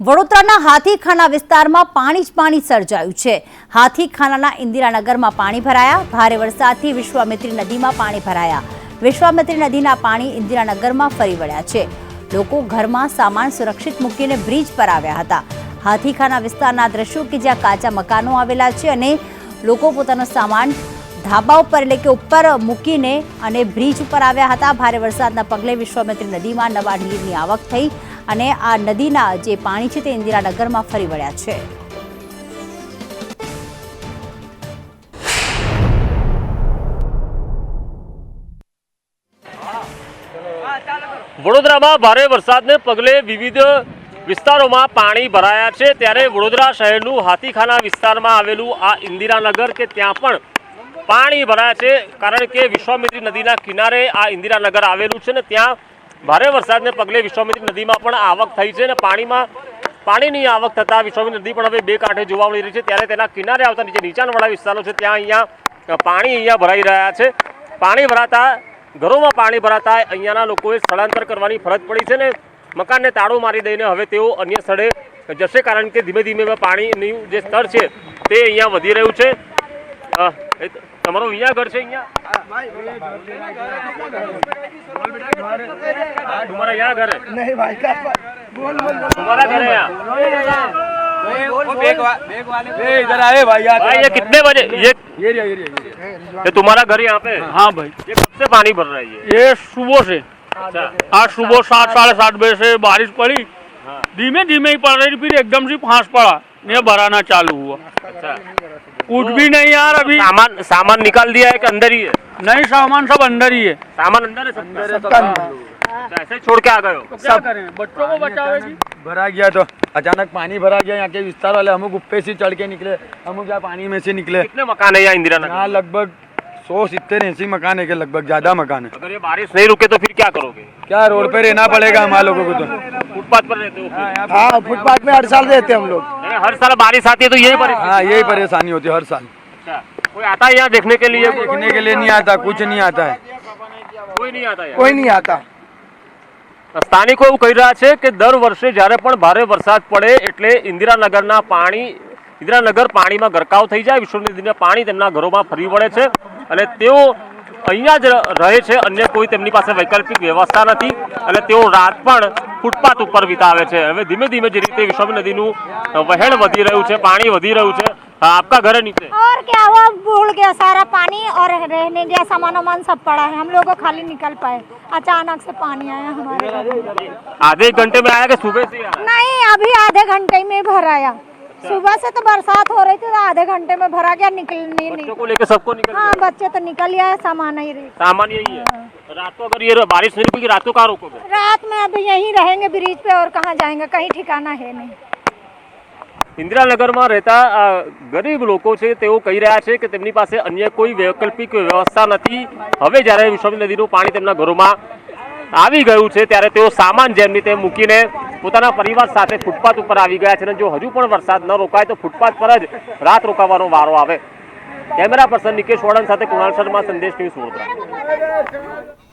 વડોદરાના હાથીખાના વિસ્તારમાં પાણી જ પાણી સર્જાયું છે. હાથીખાનાના ઇન્દિરાનગરમાં પાણી ભરાયા. ભારે વરસાદથી વિશ્વામિત્રી નદીમાં પાણી ભરાયા. વિશ્વામિત્રી નદીના પાણી ઇન્દિરાનગરમાં ફરી વળ્યા છે. લોકો ઘરમાં સામાન સુરક્ષિત મૂકીને બ્રિજ પર આવ્યા હતા. હાથીખાના વિસ્તારના દ્રશ્યો કે જ્યાં કાચા મકાનો આવેલા છે અને લોકો પોતાનો સામાન ધાબા ઉપર એટલે કે ઉપર મૂકીને અને બ્રિજ ઉપર આવ્યા હતા. ભારે વરસાદના પગલે વિશ્વામિત્રી નદીમાં નવા નીરની આવક થઈ. અને આ નદીના જે પાણી છે તે ઇન્દિરાનગરમાં ફરી વળ્યા છે. વડોદરામાં ભારે વરસાદને પગલે વિવિધ વિસ્તારોમાં પાણી ભરાયા છે. ત્યારે વડોદરા શહેરનું હાથીખાના વિસ્તારમાં આવેલું આ ઇન્દિરાનગર કે ત્યાં પણ પાણી ભરાયા છે. કારણ કે વિશ્વામિત્રી નદીના કિનારે આ ઇન્દિરાનગર આવેલું છે ને ત્યાં ભારે વરસાદને પગલે વિશ્વામિત્રી નદીમાં પણ આવક થઈ છે અને પાણીમાં, પાણીની આવક થતાં વિશ્વામિત્રી નદી પણ હવે બે કાંઠે જોવા મળી રહી છે. ત્યારે તેના કિનારે આવતા જે નીચાણવાળા વિસ્તારો છે, ત્યાં અહીંયા પાણી અહીંયા ભરાઈ રહ્યા છે. પાણી ભરાતા, ઘરોમાં પાણી ભરાતા અહીંયાના લોકોએ સ્થળાંતર કરવાની ફરજ પડી છે ને મકાનને તાળું મારી દઈને હવે તેઓ અન્ય સ્થળે જશે, કારણ કે ધીમે ધીમે પાણીનું જે સ્તર છે તે અહીંયા વધી રહ્યું છે. તમારું અહીંયા ઘર છે અહીંયા तुम्हारा यहाँ घर है नहीं भाई का बोल बोल तुम्हारा घर है यहाँ ए इधर आए भाई यार भाई ये कितने बजे ये ये रहा, ये रहा, ये रहा। ये तुम्हारा घर यहाँ पे है हाँ भाई ये कब से पानी भर रहा है ये ये सुबह से अच्छा आज सुबह सात साढ़े सात बजे से बारिश पड़ी हाँ धीमे धीमे ही पड़ रही फिर एकदम से फांस पड़ा ये भराना चालू हुआ। अच्छा। कुछ भी नहीं यार अभी। सामान सामान निकाल दिया है कि अंदर ही है? नहीं सामान सब अंदर ही है। सामान अंदर है सबका अच्छा, ऐसे छोड़ के आ गए हो? क्या करें? बच्चों को बचावेगी भरा गया तो। अचानक पानी भरा गया यहाँ के विस्तार वाले हम गुप्पे से चढ़ के निकले। हम क्या पानी में से निकले। कितने मकान है यहाँ इंदिरा नगर? यहाँ लगभग सौ सितर ऐसी मकान है के लगभग ज़्यादा मकान है। अगर ये बारिश नहीं रुके तो फिर क्या करोगे? क्या रोड पे रहना पड़ेगा हमारे लोगों को तो। फुटपाथ पर रहते हो हाँ फुटपाथ में हर साल रहते हम लोग। हर साल बारिश आती है तो यही परेशानी हाँ यही परेशानी होती है हर साल अच्छा कोई आता है यहाँ देखने के लिए देखने के लिए नहीं आता कुछ नहीं आता है कोई नहीं आता यहाँ कोई नहीं आता સ્થાનિકો એવું કહી રહ્યા છે કે દર વર્ષે જ્યારે પણ ભારે વરસાદ પડે એટલે ઇન્દિરાનગરના પાણી ઇન્દિરાનગર પાણીમાં ગરકાવ થઈ જાય વિશ્વની નદીના પાણી તેમના ઘરોમાં ફરી વળે છે અને તેઓ અહીંયા જ રહે છે અન્ય કોઈ તેમની પાસે વૈકલ્પિક વ્યવસ્થા નથી અને તેઓ રાત પણ ફૂટપાથ ઉપર વિતાવે છે હવે ધીમે ધીમે જે રીતે વિશ્વની નદીનું વહેણ વધી રહ્યું છે પાણી વધી રહ્યું છે આપકા ઘર है नीचे और क्या हुआ भूल गया सारा पानी और रहने गया सामान वामान सब पड़ा है हम लोग को खाली निकल पाए अचानक से पानी आया हमारे घर में। आधे एक घंटे में आया कि सुबह से ही आ रहा है? नहीं अभी आधे घंटे में भर आया सुबह से तो बरसात हो रही थी तो आधे घंटे में भरा गया निकलने बच्चों नहीं को लेकर सबको निकल हाँ बच्चे तो निकल गया है सामान नहीं रही सामान यही है रात को अगर ये बारिश नहीं रुकेगी रात को कहाँ रोकोगे रात में अभी यहीं रहेंगे ब्रिज पे और कहाँ जाएंगे कहीं ठिकाना है नहीं ઇન્દિરાનગરમાં રહેતા અ, ગરીબ લોકો છે તેઓ કહી રહ્યા છે કે તેમની પાસે અન્ય કોઈ વૈકલ્પિક વ્યવસ્થા નથી હવે જ્યારે વિશ્વની નદીનું પાણી તેમના ઘરોમાં આવી ગયું છે ત્યારે તેઓ સામાન જેમની તેમ મૂકીને પોતાના પરિવાર સાથે ફૂટપાથ ઉપર આવી ગયા છે અને જો હજુ પણ વરસાદ ન રોકાય તો ફૂટપાથ પર જ રાત રોકાવાનો વારો આવે. કેમેરા પર્સન નિકેશ વોડન સાથે કુણાલ શર્મા, સંદેશ ન્યૂઝ વડોદરા.